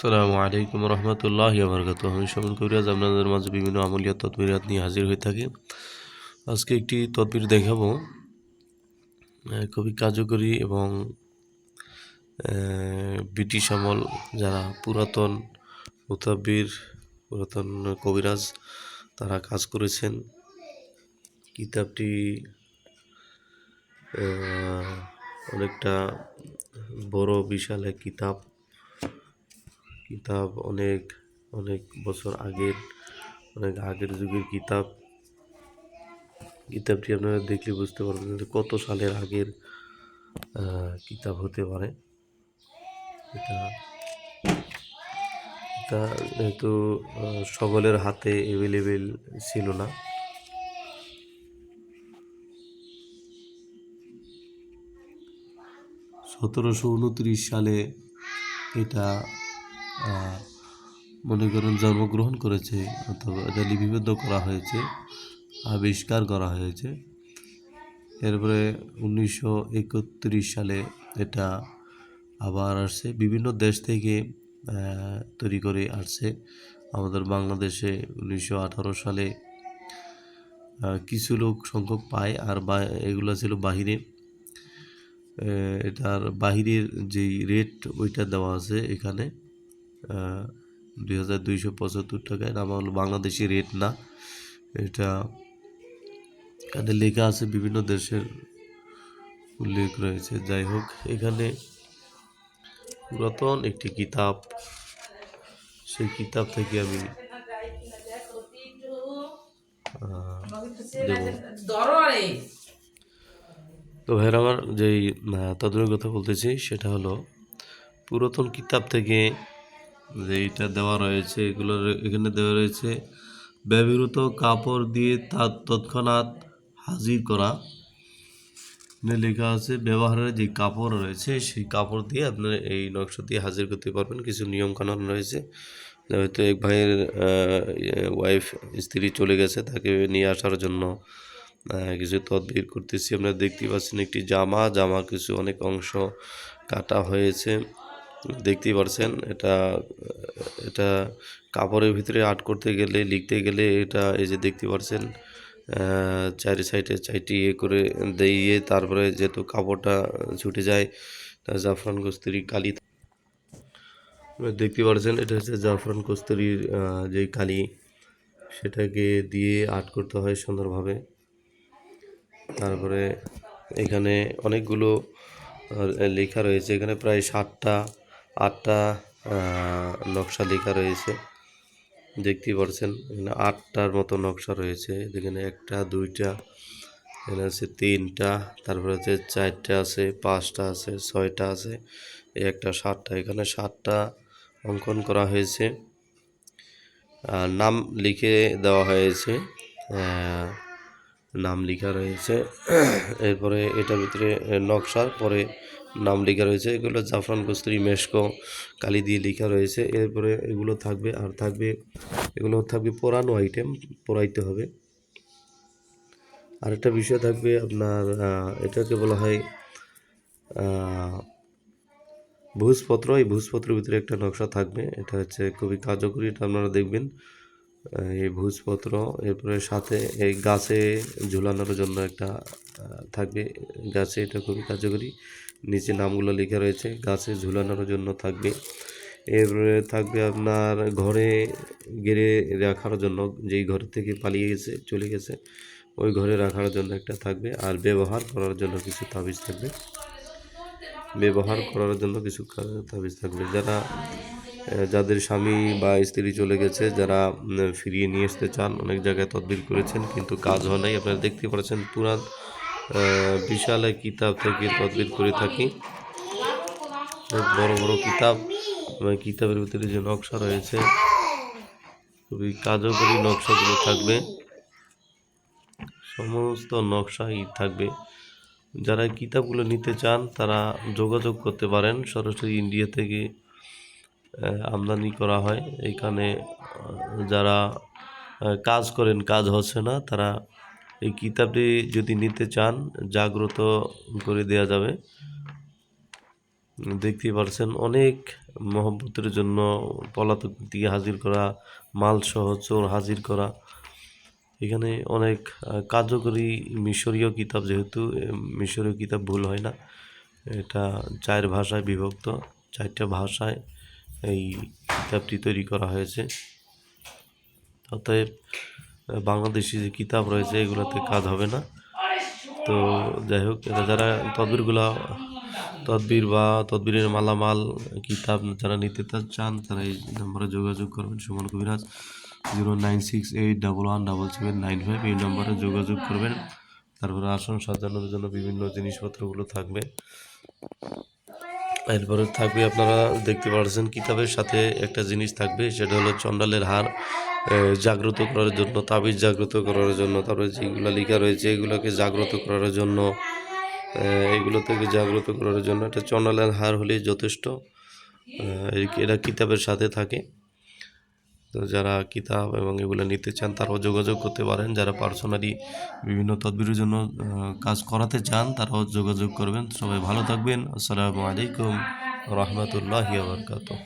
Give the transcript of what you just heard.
আসসালামু আলাইকুম রহমতুল্লাহ বরকাত আমি সমন কবিরাজ আপনাদের মাঝে বিভিন্ন আমলিয়াত তদবিরাত নিয়ে হাজির হয়ে থাকি। আজকে একটি তদবির দেখাবো খুবই কার্যকরী এবং ব্রিটিশ আমল যারা পুরাতন মুতাব্বির, পুরাতন কবিরাজ, তারা কাজ করেছেন। কিতাবটি অনেকটা বড়, বিশাল এক কিতাব। কিতাব অনেক অনেক বছর আগের, অনেক আগের যুগের কিতাব। কিতাবটি আপনারা দেখলে বুঝতে পারবেন যে কত সালের আগের কিতাব হতে পারে। এটা এটা যেহেতু সকলের হাতে অ্যাভেলেবেল ছিল না। সতেরোশো উনত্রিশ সালে এটা মনে করেন জন্মগ্রহণ করেছে অথবা এটা লিপিবদ্ধ করা হয়েছে, আবিষ্কার করা হয়েছে। এরপরে উনিশশো একত্রিশ সালে এটা আবার আসছে। বিভিন্ন দেশ থেকে তৈরি করে আসছে। আমাদের বাংলাদেশে উনিশশো আঠারো সালে কিছু লোক সংখ্যক পায় আর বা, এগুলো ছিল বাহিরে। এটার বাহিরের যেই রেট ওইটা দেওয়া আছে এখানে। দুই হাজার দুইশো পঁচাত্তর টাকায় নাম হলো বাংলাদেশি রেট না। এটা এখানে লেখা আছে বিভিন্ন দেশের উল্লেখ রয়েছে। যাই হোক এখানে পুরাতন একটি কিতাব সেই কিতাব থেকে আমি তো ভাইয়ের আমার যেই তদরের কথা বলতেছি সেটা হলো পুরাতন কিতাব থেকে যে এটা দেওয়া রয়েছে, এগুলো এখানে দেওয়া রয়েছে, ব্যবহৃত কাপড় দিয়ে তা তৎক্ষণাৎ হাজির করা। লেখা আছে, ব্যবহারের যে কাপড় রয়েছে, সেই কাপড় দিয়ে আপনার এই নকশা দিয়ে হাজির করতে পারবেন। কিছু নিয়ম কানুন রয়েছে। হয়তো এক ভাইয়ের ওয়াইফ স্ত্রী চলে গেছে, তাকে নিয়ে আসার জন্য কিছু তদবির করতেছি। আপনারা দেখতে পাচ্ছেন একটি জামা জামা কিছু অনেক অংশ কাটা হয়েছে। দেখতেই পারছেন, এটা এটা কাপড়ের ভিতরে আর্ট করতে গেলে, লিখতে গেলে এটা এই যে দেখতে পারছেন চারি সাইডে চারটি ইয়ে করে দিয়ে তারপরে যেহেতু কাপড়টা ছুটে যায় জাফরান কস্তুরি কালি দেখতে পাচ্ছেন এটা হচ্ছে জাফরান কস্তুরির যেই কালি, সেটাকে দিয়ে আর্ট করতে হয় সুন্দরভাবে। তারপরে এখানে অনেকগুলো লেখা রয়েছে, এখানে প্রায় সাতটা আটটা নকশা লেখা রয়েছে। দেখতেই পারছেন, এখানে আটটার মতো নকশা রয়েছে। এখানে একটা, দুইটা, এখানে আছে তিনটা, তারপরে হচ্ছে চারটা আছে, পাঁচটা আছে, ছয়টা আছে একটা সাতটা। এখানে সাতটা অঙ্কন করা হয়েছে। নাম লিখে দেওয়া হয়েছে নাম লেখা রয়েছে। এরপরে এটার ভিতরে নকশার পরে নাম লেখা রয়েছে। এগুলো জাফরান কস্তুরি মেশকো, কালি দিয়ে লেখা রয়েছে। এরপরে এগুলো থাকবে আর থাকবে, এগুলো থাকবে পুরানো আইটেম পড়াইতে হবে। আরেকটা বিষয় থাকবে আপনার এটাকে বলা হয় ভূজপত্র। এই ভূজপত্রের ভিতরে একটা নকশা থাকবে। এটা হচ্ছে খুবই কার্যকরী, এটা আপনারা দেখবেন। এই ভূজপত্র, এরপরে সাথে এই গাছে ঝুলানোর জন্য একটা থাকবে, গাছে এটা খুবই কার্যকরী। নিচে নামগুলো লেখা রয়েছে, গাছে ঝুলানোর জন্য থাকবে। এরপরে থাকবে আপনার ঘরে গেড়ে রাখার জন্য, যেই ঘর থেকে পালিয়ে গেছে, চলে গেছে, ওই ঘরে রাখার জন্য একটা থাকবে। আর ব্যবহার করার জন্য কিছু তাবিজ থাকবে। ব্যবহার করার জন্য কিছু তাবিজ থাকবে। যারা যাদের স্বামী বা স্ত্রী চলে গেছে, যারা ফিরিয়ে নিয়ে আসতে চান, অনেক জায়গায় তদবির করেছেন, কিন্তু কাজ হয় নাই। আপনারা দেখতে পাচ্ছেন পুরান বিশাল এক কিতাব থেকে তদবির করে থাকি। বড় বড় কিতাব কিতাবের ভিতরে যে নকশা রয়েছে, খুবই কার্যকরী নকশাগুলো থাকবে। সমস্ত নকশাই থাকবে। যারা কিতাবগুলো নিতে চান, তারা যোগাযোগ করতে পারেন। সরাসরি ইন্ডিয়া থেকে আমদানি করা হয়। এখানে যারা কাজ করেন, কাজ হচ্ছে না, তারা এই কিতাবটি যদি নিতে চান, জাগ্রত করে দেওয়া যাবে। দেখতে পারছেন, অনেক মহব্বতের জন্য পলাতক দিয়ে হাজির করা মাল সহ চোর হাজির করা। এখানে অনেক কার্যকরী মিশরীয় কিতাব, যেহেতু মিশরীয় কিতাব ভুল হয় না। এটা চার ভাষায় বিভক্ত, চারটা ভাষায় এই কিতাবটি তৈরি করা হয়েছে। অতএব বাংলাদেশি যে কিতাব রয়েছে, এগুলোতে কাজ হবে না। তো যাই হোক যারা তদবিরগুলা, তদবির বা তদবিরের মালামাল, কিতাব যারা নিতে চান, তারা এই নম্বরে যোগাযোগ করবেন Suman Kabiraj, zero nine six eight double one double seven nine five. এই নম্বরে যোগাযোগ করবেন। তারপরে আসন, সাজানোর জন্য বিভিন্ন জিনিসপত্রগুলো থাকবে। এরপরে থাকবে, আপনারা দেখতে পাচ্ছেন কিতাবের সাথে একটা জিনিস থাকবে, সেটা হলো চন্ডালের হার। জাগ্রত করার জন্য, তাবিজ জাগ্রত করার জন্য, তারপরে যেগুলো লেখা রয়েছে, এগুলোকে জাগ্রত করার জন্য এগুলো থেকে জাগ্রত করার জন্য একটা চন্ডালের হার হলেই যথেষ্ট এটা কিতাবের সাথে থাকে। তো যারা কিতাব এবং এগুলো নিতে চান, তারাও যোগাযোগ করতে পারেন। যারা পার্সোনালি বিভিন্ন তদবিরের জন্য কাজ করাতে চান, তারাও যোগাযোগ করবেন। সবাই ভালো থাকবেন। আসসালামু আলাইকুম। রহমতুল্লাহ বারকাতুহ।